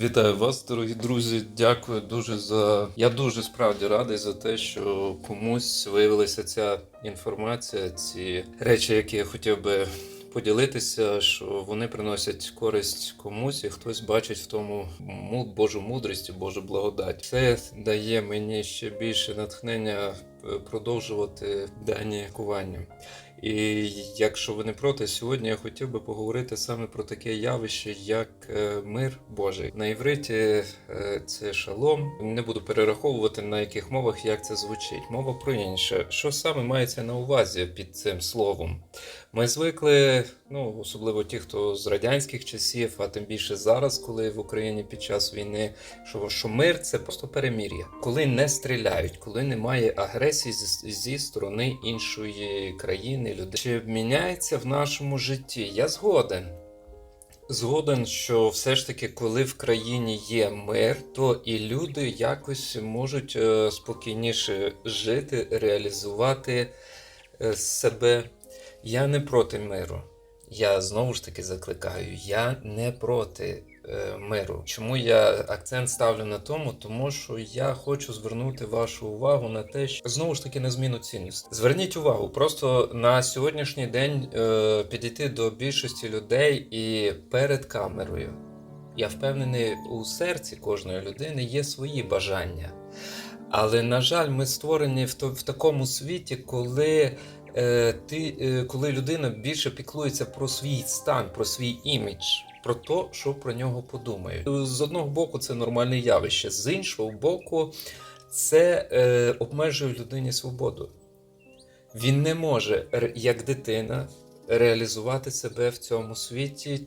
Вітаю вас, дорогі друзі. Дякую дуже за. Я дуже справді радий за те, що комусь виявилася ця інформація, ці речі, які я хотів би поділитися, що вони приносять користь комусь, і хтось бачить в тому му- Божу мудрість і Божу благодать. Це дає мені ще більше натхнення е, продовжувати дані кування. І якщо ви не проти, сьогодні я хотів би поговорити саме про таке явище, як е, мир Божий. На івриті е, це шалом. Не буду перераховувати на яких мовах, як це звучить. Мова про інше. Що саме мається на увазі під цим словом? Ми звикли, ну особливо ті, хто з радянських часів, а тим більше зараз, коли в Україні під час війни, що, що мир це просто перемір'я, коли не стріляють, коли немає агресії зі, зі сторони іншої країни, людей. Чи міняється в нашому житті? Я згоден. Згоден, що все ж таки, коли в країні є мир, то і люди якось можуть е, спокійніше жити, реалізувати е, себе. Я не проти миру. Я знову ж таки закликаю, я не проти е, миру. Чому я акцент ставлю на тому? Тому що я хочу звернути вашу увагу на те, що знову ж таки на зміну цінностей. Зверніть увагу, просто на сьогоднішній день е, підійти до більшості людей і перед камерою. Я впевнений, у серці кожної людини є свої бажання. Але, на жаль, ми створені в, в такому світі, коли, ти, е, коли людина більше піклується про свій стан, про свій імідж, про те, що про нього подумають. З одного боку, це нормальне явище, з іншого боку, це е, обмежує людині свободу. Він не може, як дитина, реалізувати себе в цьому світі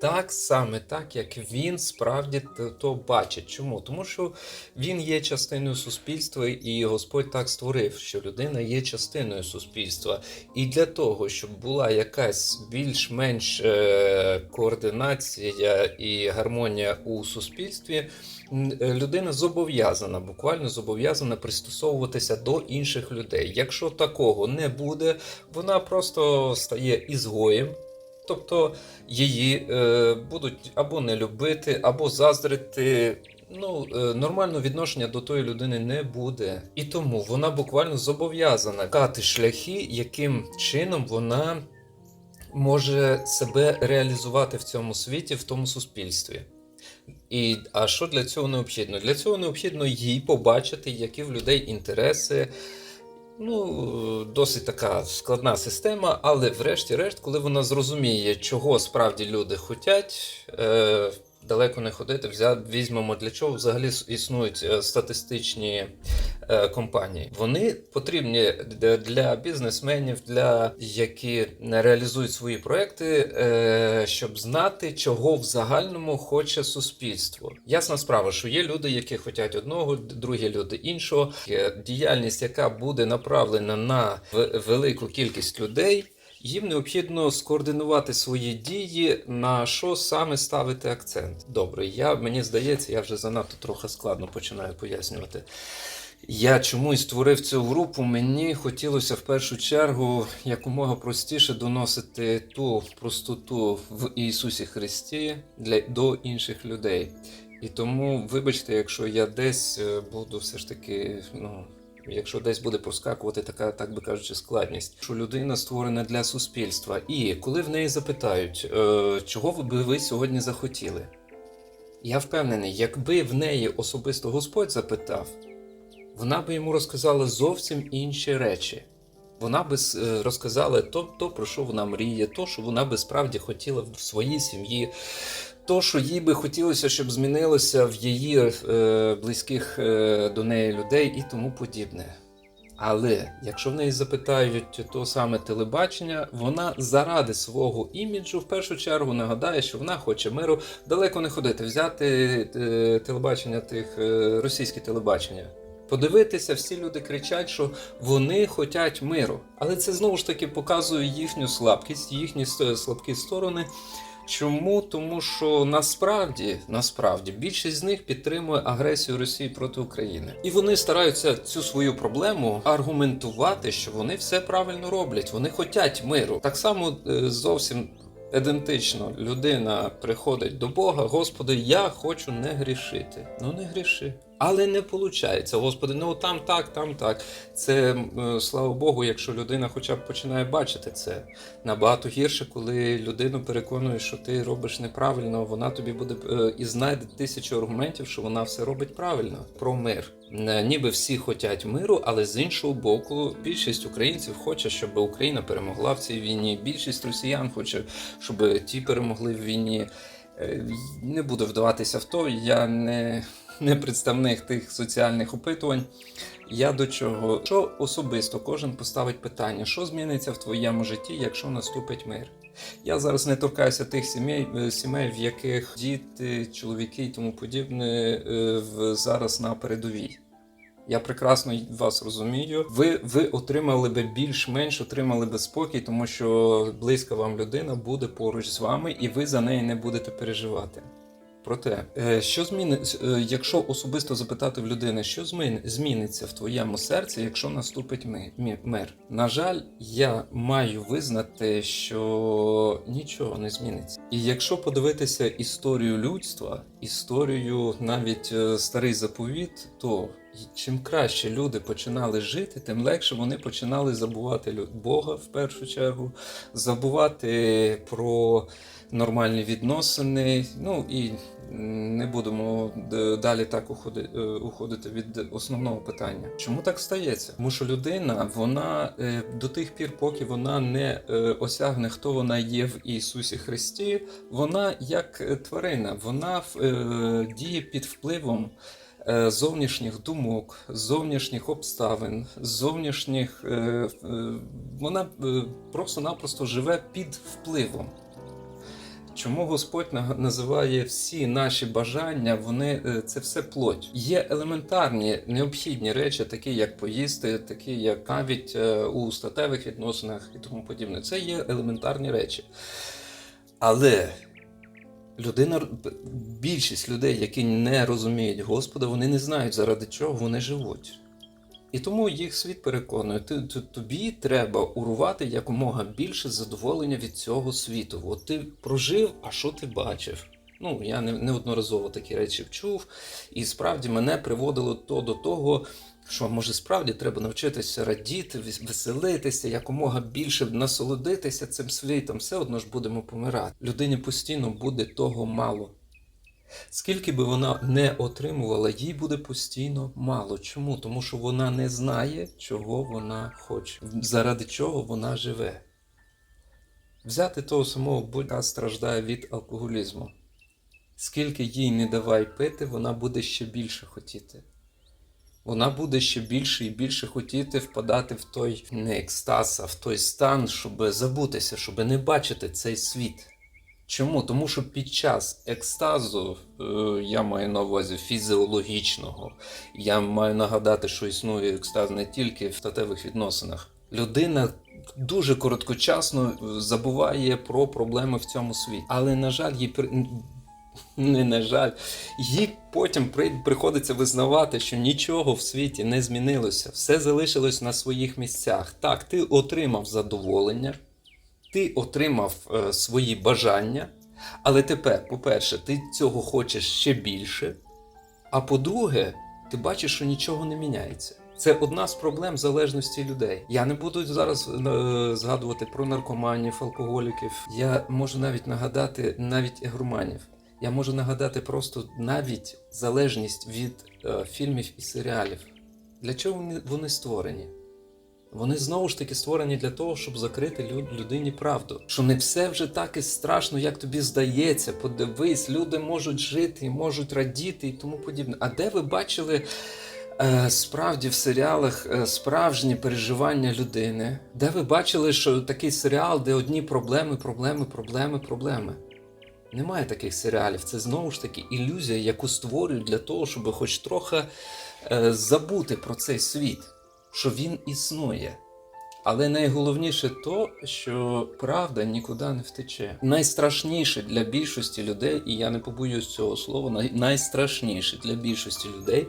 так саме так, як він справді то бачить. Чому? Тому що він є частиною суспільства, і Господь так створив, що людина є частиною суспільства. І для того, щоб була якась більш-менш е, координація і гармонія у суспільстві, е, людина зобов'язана, буквально зобов'язана пристосовуватися до інших людей. Якщо такого не буде, вона просто стає ізгоєм. Тобто її е, будуть або не любити, або заздрити. Ну, е, нормального відношення до тої людини не буде. І тому вона буквально зобов'язана шукати шляхи, яким чином вона може себе реалізувати в цьому світі, в тому суспільстві. І а що для цього необхідно? Для цього необхідно їй побачити, які в людей інтереси. Ну, досить така складна система, але врешті-решт, коли вона зрозуміє, чого справді люди хочуть, е, далеко не ходити, взя, візьмемо для чого взагалі існують е, статистичні е, компанії. Вони потрібні для бізнесменів, для які реалізують свої проекти, е, щоб знати, чого в загальному хоче суспільство. Ясна справа, що є люди, які хочуть одного, другі люди іншого. Діяльність, яка буде направлена на велику кількість людей. Їм необхідно скоординувати свої дії, на що саме ставити акцент. Добре, я мені здається, я вже занадто трохи складно починаю пояснювати. Я чомусь створив цю групу. Мені хотілося в першу чергу якомога простіше доносити ту простоту в Ісусі Христі для до інших людей. І тому, вибачте, якщо я десь е, буду все ж таки, ну. Якщо десь буде проскакувати така, так би кажучи, складність, що людина створена для суспільства, і коли в неї запитають, е, чого би ви сьогодні захотіли, я впевнений, якби в неї особисто Господь запитав, вона би йому розказала зовсім інші речі. Вона би е, розказала то, то, про що вона мріє, то, що вона би справді хотіла в своїй сім'ї, то, що їй би хотілося, щоб змінилося в її е, близьких е, до неї людей і тому подібне. Але якщо в неї запитають то саме телебачення, вона заради свого іміджу в першу чергу нагадає, що вона хоче миру далеко не ходити, взяти е, телебачення тих е, російське телебачення. Подивитися, всі люди кричать, що вони хочуть миру. Але це знову ж таки показує їхню слабкість, їхні слабкі сторони. Чому? Тому що насправді, насправді більшість з них підтримує агресію Росії проти України, і вони стараються цю свою проблему аргументувати, що вони все правильно роблять. Вони хочуть миру. Так само е, зовсім Ідентично людина приходить до Бога, Господи, я хочу не грішити. Ну не гріши. Але не виходить. Господи, ну там так, там так. Це е, слава Богу, якщо людина хоча б починає бачити це. Набагато гірше, коли людину переконуєш, що ти робиш неправильно, вона тобі буде е, і знайде тисячу аргументів, що вона все робить правильно. Про мир. Е, Ніби всі хочуть миру, але з іншого боку, більшість українців хоче, щоб Україна перемогла в цій війні. Більшість росіян хоче, щоб ті перемогли в війні. Не буду вдаватися в то. Я не, не представник тих соціальних опитувань. Я до чого? Що особисто кожен поставить питання, що зміниться в твоєму житті, якщо наступить мир? Я зараз не торкаюся тих сімей, е, сімей, в яких діти, чоловіки і тому подібне е, зараз на передовій. Я прекрасно вас розумію. Ви, ви отримали би більш-менш отримали би спокій, тому що близька вам людина буде поруч з вами, і ви за неї не будете переживати. Проте, е, що зміниться, якщо особисто запитати в людини, що змін- зміниться в твоєму серці, якщо наступить ми- мир? На жаль, я маю визнати, що нічого не зміниться. І якщо подивитися історію людства, історію навіть е, старий заповіт, то чим краще люди починали жити, тим легше вони починали забувати Бога в першу чергу, забувати про нормальні відносини. Ну і не будемо далі так е, уходити від основного питання. Чому так стається? Тому що людина, вона е, до тих пір, поки вона не е, осягне, хто вона є в Ісусі Христі, вона як е, тварина, вона е, діє під впливом. е, Зовнішніх думок, зовнішніх обставин, зовнішніх е, е, вона е, просто-напросто живе під впливом. Чому Господь називає всі наші бажання, вони е, це все плоть. Є елементарні необхідні речі, такі як поїсти, такі як навіть е, у статевих відносинах і тому подібне. Це є елементарні речі. Але людина, більшість людей, які не розуміють Господа, вони не знають, заради чого вони живуть. І тому їх світ переконує, ти, тобі треба урувати якомога більше задоволення від цього світу. От ти прожив, а що ти бачив? Ну, я не, неодноразово такі речі чув, і справді мене приводило то до того, що може справді треба навчитися радіти, вес- веселитися, якомога більше насолодитися цим світом. Все одно ж будемо помирати. Людині постійно буде того мало. Скільки би вона не отримувала, їй буде постійно мало. Чому? Тому що вона не знає, чого вона хоче, заради чого вона живе. Взяти того самого будь-яка страждає від алкоголізму. Скільки їй не давай пити, вона буде ще більше хотіти. Вона буде ще більше і більше хотіти впадати в той не екстаз, а в той стан, щоб забутися, щоб не бачити цей світ. Чому? Тому що під час екстазу, е, я маю на увазі фізіологічного, я маю нагадати, що існує екстаз не тільки в статевих відносинах. Людина дуже короткочасно е, забуває про проблеми в цьому світі. Але, на жаль, їй не на жаль, їй потім приходиться визнавати, що нічого в світі не змінилося, все залишилось на своїх місцях. Так, ти отримав задоволення, ти отримав е, свої бажання, але тепер, по-перше, ти цього хочеш ще більше. А по-друге, ти бачиш, що нічого не міняється. Це одна з проблем залежності людей. Я не буду зараз е, згадувати про наркоманів, алкоголіків. Я можу навіть нагадати навіть ігроманів. Я можу нагадати просто навіть залежність від е, фільмів і серіалів. Для чого вони створені? Вони знову ж таки створені для того, щоб закрити лю- людині правду. Що не все вже так і страшно, як тобі здається. Подивись, люди можуть жити, можуть радіти і тому подібне. А де ви бачили е, справді в серіалах е, справжні переживання людини? Де ви бачили, що такий серіал, де одні проблеми, проблеми, проблеми, проблеми? Немає таких серіалів. Це знову ж таки ілюзія, яку створюють для того, щоб хоч трохи е, забути про цей світ, що він існує. Але найголовніше то, що правда нікуди не втече. Найстрашніше для більшості людей, і я не побоюсь цього слова, найстрашніше для більшості людей,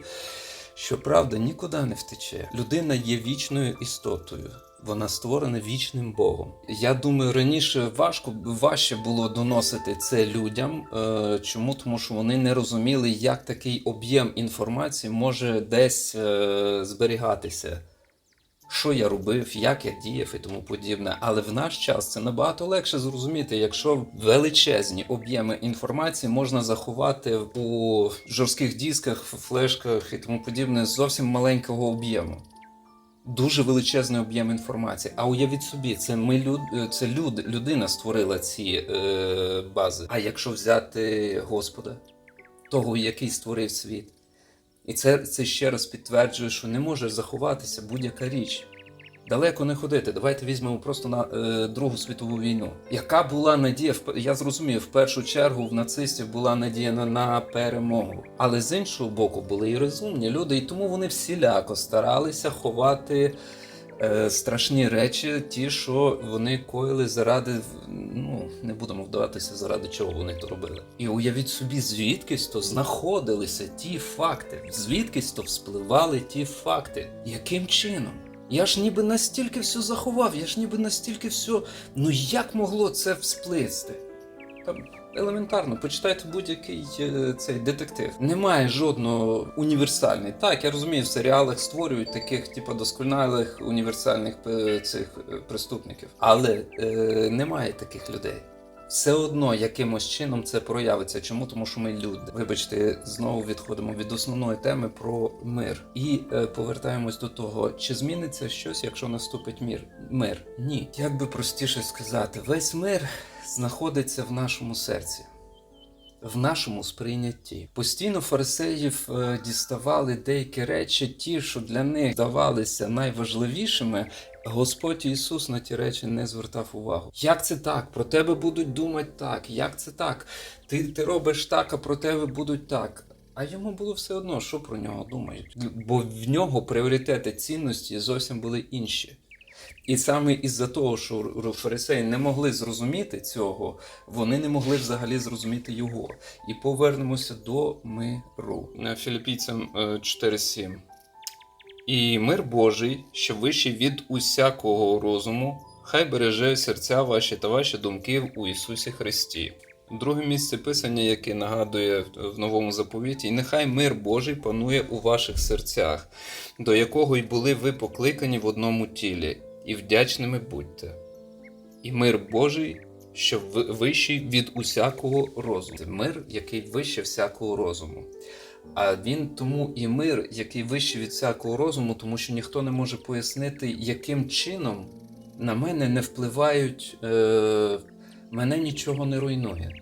що правда нікуди не втече. Людина є вічною істотою. Вона створена вічним Богом. Я думаю, раніше важко важче було доносити це людям. Е, чому? Тому що вони не розуміли, як такий об'єм інформації може десь е, зберігатися. Що я робив, як я діяв і тому подібне. Але в наш час це набагато легше зрозуміти, якщо величезні об'єми інформації можна заховати у жорстких дисках, флешках і тому подібне з зовсім маленького об'єму. Дуже величезний об'єм інформації. А уявіть собі, це ми люд, це люд, людина створила ці е, бази. А якщо взяти Господа, того, який створив світ. І це, це ще раз підтверджує, що не може заховатися будь-яка річ. Далеко не ходити. Давайте візьмемо просто на е, Другу світову війну. Яка була надія? Я зрозумів, в першу чергу в нацистів була надія на, на перемогу. Але з іншого боку, були і розумні люди, і тому вони всіляко старалися ховати страшні речі, ті, що вони коїли заради, ну не будемо вдаватися, заради чого вони то робили. І уявіть собі, звідкись то знаходилися ті факти, звідкись то вспливали ті факти. Яким чином? Я ж ніби настільки все заховав, я ж ніби настільки все. Ну як могло це всплисти? Там елементарно, почитайте будь-який е, цей детектив. Немає жодного універсальний. Так, я розумію, в серіалах створюють таких, типу, досконалих універсальних е, цих е, преступників. Але е, немає таких людей. Все одно якимось чином це проявиться. Чому? Тому що ми люди. Вибачте, знову відходимо від основної теми про мир і е, повертаємось до того, чи зміниться щось, якщо наступить мір. Мир ні. Як би простіше сказати, весь мир знаходиться в нашому серці. В нашому сприйнятті постійно фарисеїв е, діставали деякі речі, ті, що для них здавалися найважливішими. Господь Ісус на ті речі не звертав увагу. Як це так? Про тебе будуть думати так. Як це так? Ти, ти робиш так, а про тебе будуть так. А йому було все одно, що про нього думають. Бо в нього пріоритети цінності зовсім були інші. І саме із-за того, що фарисеї не могли зрозуміти цього, вони не могли взагалі зрозуміти його. І повернемося до миру. Філіппійцям е, 4.7. І мир Божий, що вищий від усякого розуму, хай береже серця ваші та ваші думки у Ісусі Христі. Друге місце писання, яке нагадує в новому заповіті, і нехай мир Божий панує у ваших серцях, до якого й були ви покликані в одному тілі, і вдячними будьте. І мир Божий, що вищий від усякого розуму. Це мир, який вище всякого розуму. А він тому і мир, який вищий від всякого розуму, тому що ніхто не може пояснити, яким чином на мене не впливають, е, мене нічого не руйнує.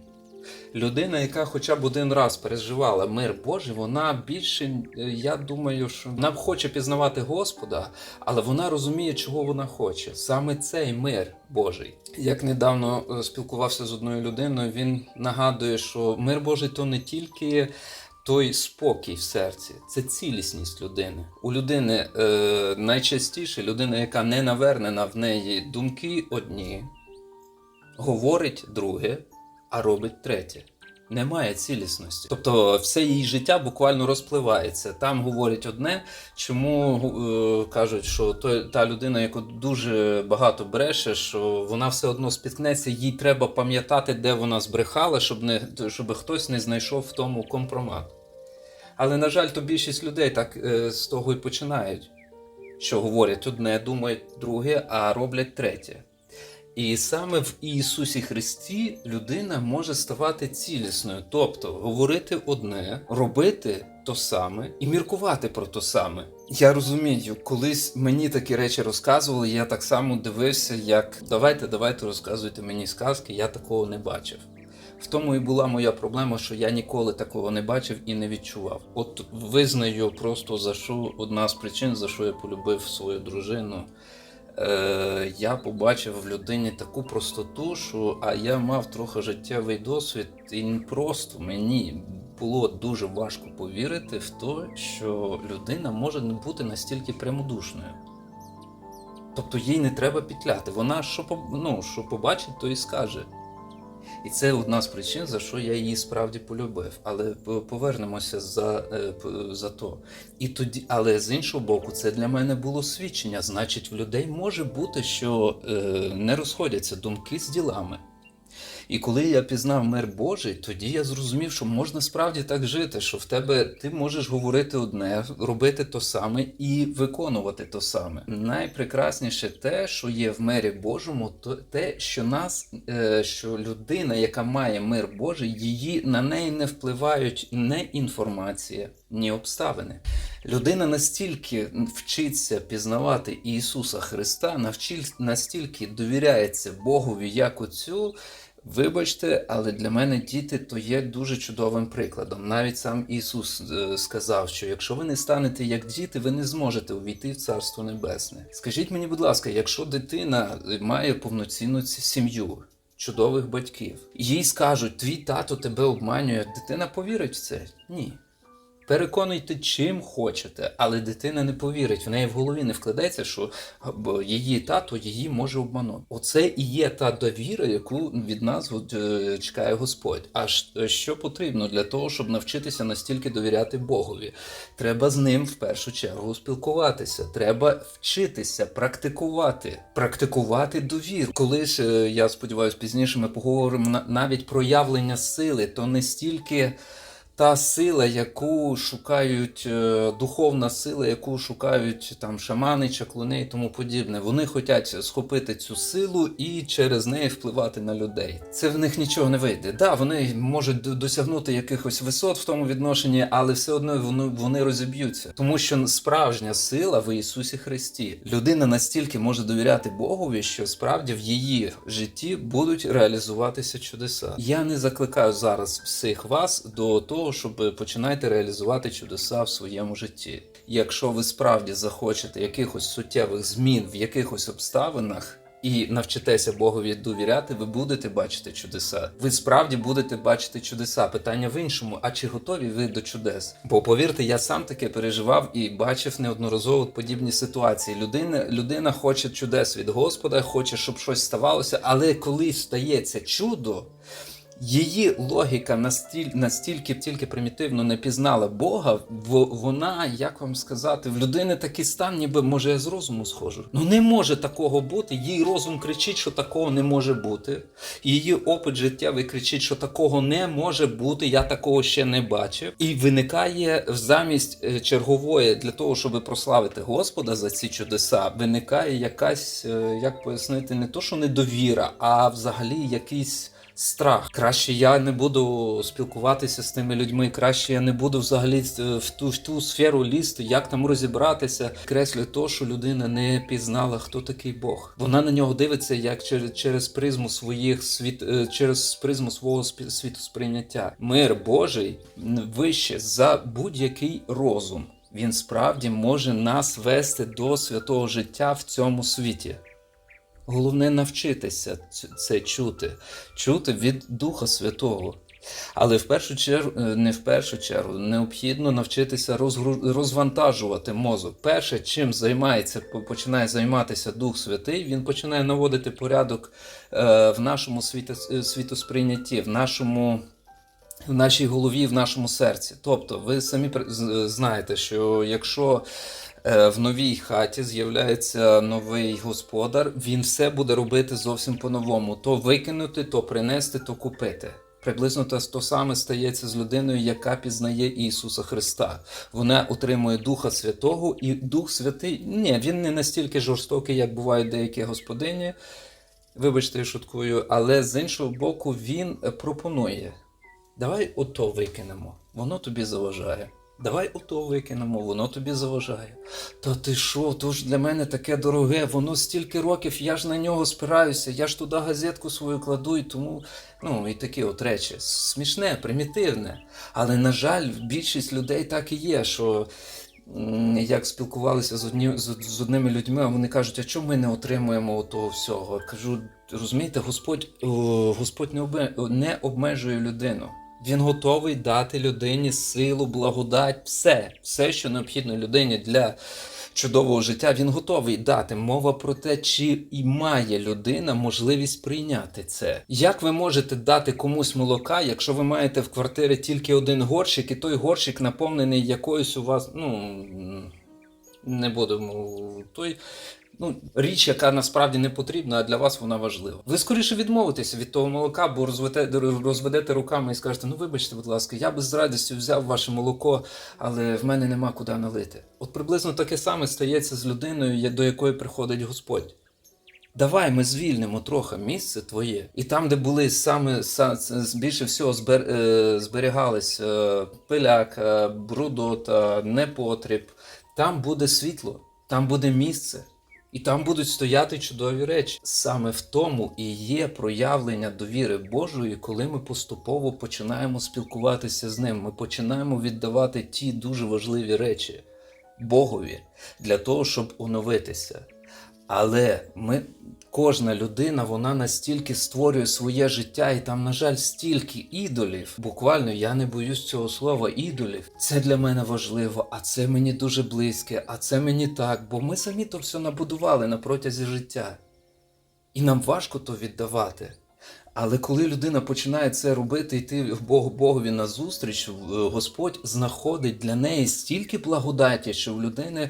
Людина, яка хоча б один раз переживала мир Божий, вона більше, е, я думаю, що вона хоче пізнавати Господа, але вона розуміє, чого вона хоче. Саме цей мир Божий. Як недавно е, спілкувався з одною людиною, він нагадує, що мир Божий то не тільки той спокій в серці, це цілісність людини. У людини е, найчастіше людина, яка не навернена в неї думки одні, говорить друге, а робить третє. Немає цілісності. Тобто все її життя буквально розпливається. Там говорять одне, чому е, кажуть, що той, та людина, яка дуже багато бреше, що вона все одно спіткнеться, їй треба пам'ятати, де вона збрехала, щоб, не, щоб хтось не знайшов в тому компромат. Але, на жаль, то більшість людей так е, з того і починають, що говорять одне, думають друге, а роблять третє. І саме в Ісусі Христі людина може ставати цілісною, тобто говорити одне, робити то саме і міркувати про то саме. Я розумію, колись мені такі речі розказували, я так само дивився, як давайте, давайте розказуйте мені сказки, я такого не бачив. В тому і була моя проблема, що я ніколи такого не бачив і не відчував. От визнаю просто за що одна з причин, за що я полюбив свою дружину. Е, я побачив в людині таку простоту, що а я мав трохи життєвий досвід, і просто мені було дуже важко повірити в те, що людина може не бути настільки прямодушною. Тобто їй не треба пітляти. Вона що, ну, що побачить, то і скаже. І це одна з причин, за що я її справді полюбив. Але повернемося за, е, за то. І тоді, але з іншого боку, це для мене було свідчення. Значить, в людей може бути, що е, не розходяться думки з ділами. І коли я пізнав мир Божий, тоді я зрозумів, що можна справді так жити, що в тебе ти можеш говорити одне, робити то саме і виконувати то саме. Найпрекрасніше те, що є в мирі Божому, то те, що нас, е, що людина, яка має мир Божий, її на неї не впливають не інформація, ні обставини. Людина настільки вчиться пізнавати Ісуса Христа, настільки довіряється Богові як оцю. Вибачте, але для мене діти то є дуже чудовим прикладом. Навіть сам Ісус е, сказав, що якщо ви не станете як діти, ви не зможете увійти в Царство Небесне. Скажіть мені, будь ласка, якщо дитина має повноцінну сім'ю, чудових батьків, їй скажуть, твій тато тебе обманює, дитина повірить в це? Ні. Переконуйте чим хочете, але дитина не повірить. В неї в голові не вкладеться, що її тато її може обманути. Оце і є та довіра, яку від нас е, чекає Господь. А що потрібно для того, щоб навчитися настільки довіряти Богові? Треба з ним в першу чергу спілкуватися. Треба вчитися, практикувати, практикувати довір. Коли ж е, я сподіваюся, пізніше ми поговоримо на- навіть про явлення сили, то не стільки та сила, яку шукають, е, духовна сила, яку шукають там шамани, чаклуни і тому подібне. Вони хочуть схопити цю силу і через неї впливати на людей. Це в них нічого не вийде. Да, вони можуть досягнути якихось висот в тому відношенні, але все одно вони, вони розіб'ються. Тому що справжня сила в Ісусі Христі. Людина настільки може довіряти Богові, що справді в її житті будуть реалізуватися чудеса. Я не закликаю зараз всіх вас до того, щоб починайте реалізувати чудеса в своєму житті. Якщо ви справді захочете якихось суттєвих змін в якихось обставинах. І навчитеся Богові довіряти, ви будете бачити чудеса. Ви справді будете бачити чудеса. Питання в іншому: а чи готові ви до чудес? Бо повірте, я сам таке переживав і бачив неодноразово подібні ситуації. Людина, людина хоче чудес від Господа, хоче, щоб щось ставалося, але коли стається чудо. Її логіка настільки, настільки тільки примітивно не пізнала Бога, в- вона, як вам сказати, в людини такий стан, ніби може я з розуму схожу. Ну не може такого бути. Їй розум кричить, що такого не може бути. Її опит життєвий кричить, що такого не може бути. Я такого ще не бачив. І виникає замість е, чергової для того, щоб прославити Господа за ці чудеса, виникає якась, е, як пояснити, не то, що недовіра, а взагалі якийсь страх. Краще я не буду спілкуватися з тими людьми, краще я не буду взагалі е, в ту, в ту сферу лізти, як там розібратися. Креслю то, що людина не пізнала, хто такий Бог. Вона на нього дивиться як через, через призму своїх світ, е, через призму свого спі- світосприйняття. Мир Божий вище за будь-який розум. Він справді може нас вести до святого життя в цьому світі. Головне навчитися це чути, чути від Духа Святого. Але в першу чергу, е, не в першу чергу, необхідно навчитися розвантажувати мозок. Перше, чим займається, починає займатися Дух Святий, він починає наводити порядок е, в нашому е, світосприйнятті, в нашому. В нашій голові, в нашому серці. Тобто, ви самі знаєте, що якщо в новій хаті з'являється новий господар, він все буде робити зовсім по-новому: то викинути, то принести, то купити. Приблизно те то саме стається з людиною, яка пізнає Ісуса Христа. Вона отримує Духа Святого, і Дух Святий ні, він не настільки жорстокий, як бувають деякі господині. Вибачте, я шуткую, але з іншого боку, він е, пропонує: давай ото викинемо, воно тобі заважає. Давай ото викинемо, воно тобі заважає. Та ти що, то ж для мене таке дороге, воно стільки років, я ж на нього спираюся, я ж туди газетку свою кладу, і тому, ну, і такі от речі. Смішне, примітивне. Але, на жаль, більшість людей так і є, що як спілкувалися з, одні, з, з одними людьми, вони кажуть, а чому ми не отримуємо того всього? Кажу, розумієте, Господь, о, Господь не, обе, не обмежує людину. Він готовий дати людині силу, благодать, все, все, що необхідно людині для чудового життя він готовий дати. Мова про те, чи і має людина можливість прийняти це. Як ви можете дати комусь молока, якщо ви маєте в квартирі тільки один горщик, і той горщик наповнений якоюсь у вас, ну не будемо той. Ну, річ, яка насправді не потрібна, а для вас вона важлива. Ви скоріше відмовитеся від того молока, бо розведете, розведете руками і скажете: ну вибачте, будь ласка, я би з радістю взяв ваше молоко, але в мене нема куди налити. От приблизно таке саме стається з людиною, до якої приходить Господь. Давай ми звільнимо трохи місце твоє, і там, де були саме са- більше всього збер, е, зберігались е, пиляк, е, брудота, непотріб, там буде світло, там буде місце. І там будуть стояти чудові речі. Саме в тому і є проявлення довіри Божої, коли ми поступово починаємо спілкуватися з ним. Ми починаємо віддавати ті дуже важливі речі Богові для того, щоб оновитися. Але ми, кожна людина, вона настільки створює своє життя, і там, на жаль, стільки ідолів. Буквально я не боюсь цього слова ідолів. Це для мене важливо, а це мені дуже близьке, а це мені так, бо ми самі то все набудували на протязі життя. І нам важко то віддавати. Але коли людина починає це робити, йти Богу Богові на зустріч, Господь знаходить для неї стільки благодаті, що в людини.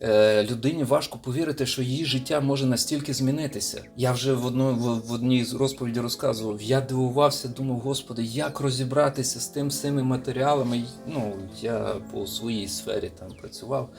Е, Людині важко повірити, що її життя може настільки змінитися. Я вже в одно, в, одній з розповіді розказував. Я дивувався, думав, господи, як розібратися з тим всіми матеріалами. Ну, я по своїй сфері там працював.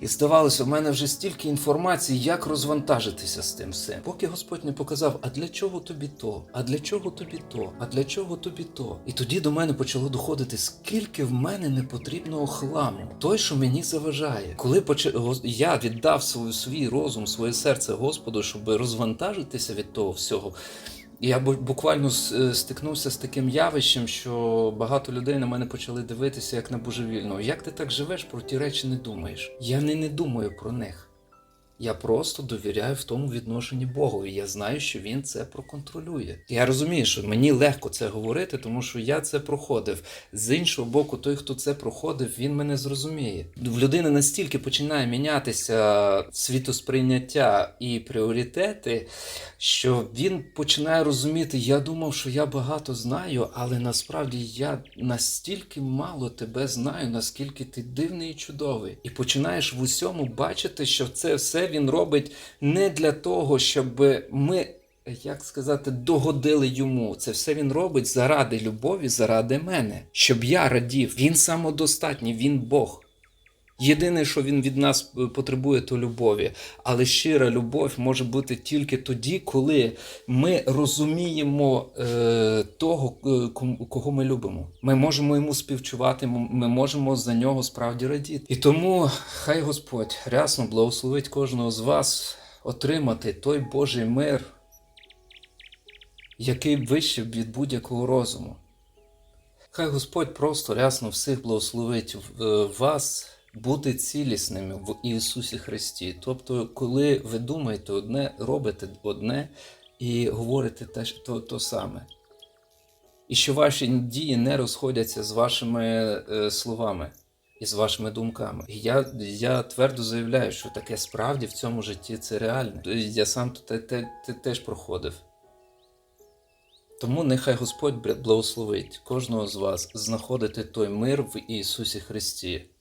І здавалося, в мене вже стільки інформації, як розвантажитися з тим всім. Поки Господь не показав, а для чого тобі то? А для чого тобі то? А для чого тобі то? І тоді до мене почало доходити, скільки в мене непотрібного хламу, той, що мені заважає. Коли поч... я віддав свою, свій розум, своє серце Господу, щоб розвантажитися від того всього. І я бу- буквально е, стикнувся з таким явищем, що багато людей на мене почали дивитися як на божевільного. Як ти так живеш, про ті речі не думаєш? Я не, не думаю про них. Я просто довіряю в тому відношенні Богові. Я знаю, що він це проконтролює. Я розумію, що мені легко це говорити, тому що я це проходив. З іншого боку, той, хто це проходив, він мене зрозуміє. В людини настільки починає мінятися світосприйняття і пріоритети, що він починає розуміти, я думав, що я багато знаю, але насправді я настільки мало тебе знаю, наскільки ти дивний і чудовий. І починаєш в усьому бачити, що це все він робить не для того, щоб ми. Як сказати, догодили йому. Це все він робить заради любові, заради мене, щоб я радів. Він самодостатній, він Бог. Єдине, що він від нас е, потребує, то любові. Але щира любов може бути тільки тоді, коли ми розуміємо е, того, е, кого ми любимо. Ми можемо йому співчувати, ми можемо за нього справді радіти. І тому хай Господь рясно благословить кожного з вас отримати той Божий мир, який вище від будь-якого розуму. Хай Господь просто рясно всіх благословить е, вас бути цілісними в Ісусі Христі. Тобто, коли ви думаєте одне, робите одне і говорите те, то, то саме. І що ваші дії не розходяться з вашими е, словами і з вашими думками. І я, я твердо заявляю, що таке справді в цьому житті це реальне. Я сам те, те, те, теж проходив. Тому нехай Господь благословить кожного з вас знаходити той мир в Ісусі Христі.